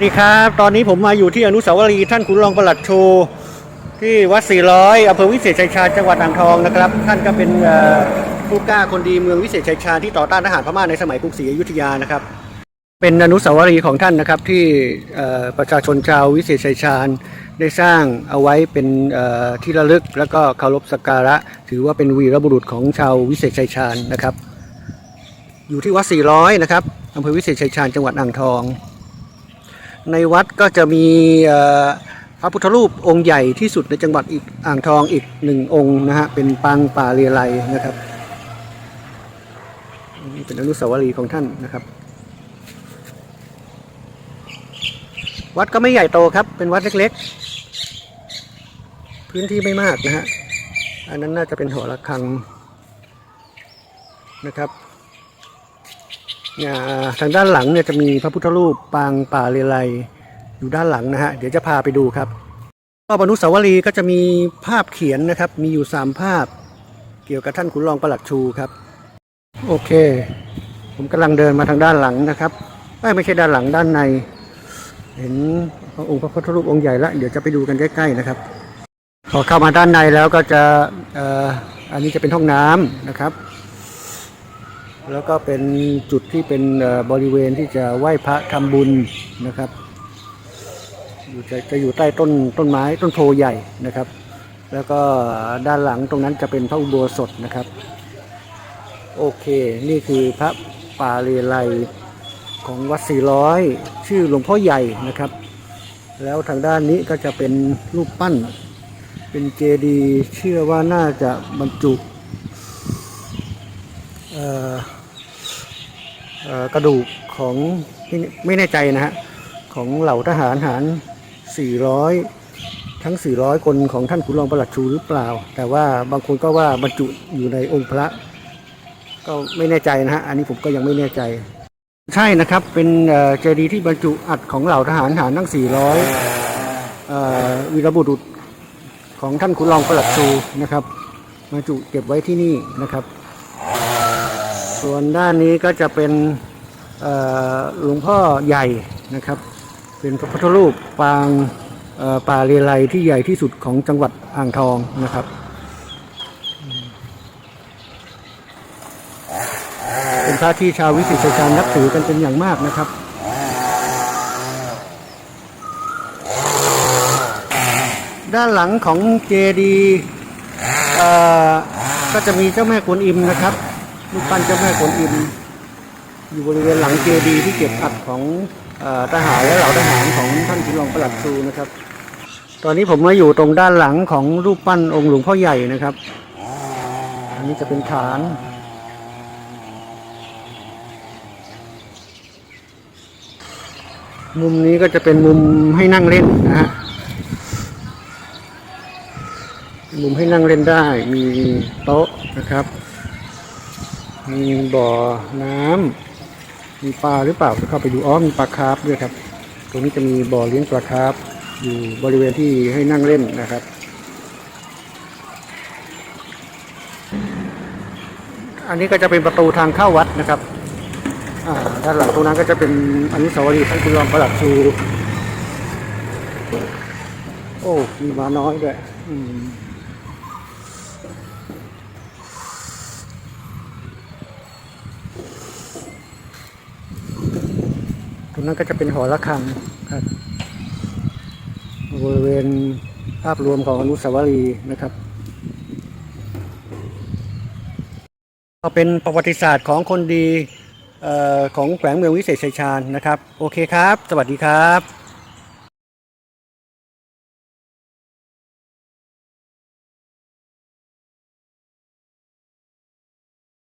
สวัสดีครับ ตอนนี้ผมมาอยู่ที่อนุสาวรีย์ท่านขุนรองประหลัดโชว์ที่วัด 400อำเภอวิเศษชัยชาญจังหวัดอ่างทองนะครับ ท่านก็เป็นผู้กล้าคนดีเมืองวิเศษชัยชาญที่ต่อต้านทหารพม่าในสมัยกรุงศรีอยุธยานะครับ เป็นอนุสาวรีย์ของท่านนะครับที่ประชาชนชาววิเศษชัยชาญได้สร้างเอาไว้เป็นที่ระลึก แล้วก็เคารพสักการะ ถือว่าเป็นวีรบุรุษของชาววิเศษชัยชาญนะครับ อยู่ที่วัด 400 นะครับอำเภอวิเศษชัยชาญจังหวัดอ่างทอง ในวัดก็จะมีพระพุทธรูปองค์ใหญ่ที่สุดในจังหวัดอีกอ่างทองอีกหนึ่งองค์นะฮะเป็นปางป่าเรียไลนะครับนี่เป็นอนุสาวรีย์ของท่านนะครับ วัดก็ไม่ใหญ่โตครับ เป็นวัดเล็กๆ พื้นที่ไม่มากนะฮะอันนั้นน่าจะเป็นหอระฆังนะครับ ทางด้านหลังเนี่ยจะมีพระพุทธรูปปางป่าเรไลอยู่ด้านหลังนะฮะเดี๋ยวจะพาไปดูครับรอบอนุสาวรีย์ก็จะมีภาพเขียนนะครับ มีอยู่สามภาพ เกี่ยวกับท่านขุนรองประหลัดชูครับ โอเค ผมกำลังเดินมาทางด้านหลังนะครับไม่ใช่ด้านหลังด้านใน เห็นพระองค์พระพุทธรูปองค์ใหญ่แล้วเดี๋ยวจะไปดูกันใกล้ๆนะครับ พอเข้ามาด้านในแล้วก็จะอออันนี้จะเป็นห้องน้ำนะครับ แล้วก็เป็นจุดที่เป็นบริเวณที่จะไหว้พระทำบุญนะครับอยู่จะจะอยู่ใต้ต้นต้นไม้ต้นโพใหญ่นะครับ แล้วก็ด้านหลังตรงนั้นจะเป็นพระอุโบสถนะครับ โอเค นี่คือพระป่าเรไลของวัด400ชื่อหลวงพ่อใหญ่นะครับ แล้วทางด้านนี้ก็จะเป็นรูปปั้น เป็นเจดีย์เชื่อว่าน่าจะบรรจุ กระดูกของไม่แน่ใจนะฮะของเหล่าทหารหาร 400 ทั้ง 400 คนของท่านขุนรองประหลัดชูหรือเปล่า แต่ว่าบางคนก็ว่าบรรจุอยู่ในองค์พระ ก็ไม่แน่ใจนะฮะอันนี้ผมก็ยังไม่แน่ใจ ใช่นะครับเป็นเจดีย์ที่บรรจุอัฐของเหล่าทหารหารทั้ง 400วีรบุรุษของท่านขุนรองประหลัดชูนะครับบรรจุเก็บไว้ที่นี่นะครับ ส่วนด้านนี้ก็จะเป็นหลวงพ่อใหญ่นะครับ เป็นพระพุทธรูปปางป่าเรไลที่ใหญ่ที่สุดของจังหวัดอ่างทองนะครับเป็นพระที่ชาววิสิตชัยชาญนับถือกันเป็นอย่างมากนะครับด้านหลังของเจดีก็จะมีเจ้าแม่กวนอิมนะครับ รูปปั้นเจ้าแม่กวนอิมอยู่บริเวณหลังเจดีย์ที่เก็บอัฐของอทหารและเหล่าทหารของท่านขุนรองประหลัดชูนะครับ ตอนนี้ผมมาอยู่ตรงด้านหลังของรูปปั้นองค์หลวงพ่อใหญ่นะครับ อันนี้จะเป็นฐานมุมนี้ก็จะเป็นมุมให้นั่งเล่นนะฮะ มุมให้นั่งเล่นได้ มีโต๊ะนะครับ มีบ่อน้ำมีปลาหรือเปล่าเข้าไปดูอ๋อมีปลาคาร์ฟด้วยครับ ตรงนี้จะมีบ่อเลี้ยงปลาคาร์ฟอยู่บริเวณที่ให้นั่งเล่นนะครับ อันนี้ก็จะเป็นประตูทางเข้าวัดนะครับด้านหลังตรงนั้นก็จะเป็นอนุสาวรีย์ท่านคุณรองประหลัดชู โอ้ มีมาน้อยด้วยอืม รงนั้นก็จะเป็นหอระฆังครับบริเวณภาพรวมของอนุสาวรีย์นะครับก็เป็นประวัติศาสตร์ของคนดีออของแขวงเมืองวิเศษชัยชาญนะครับ โอเคครับ สวัสดีครับ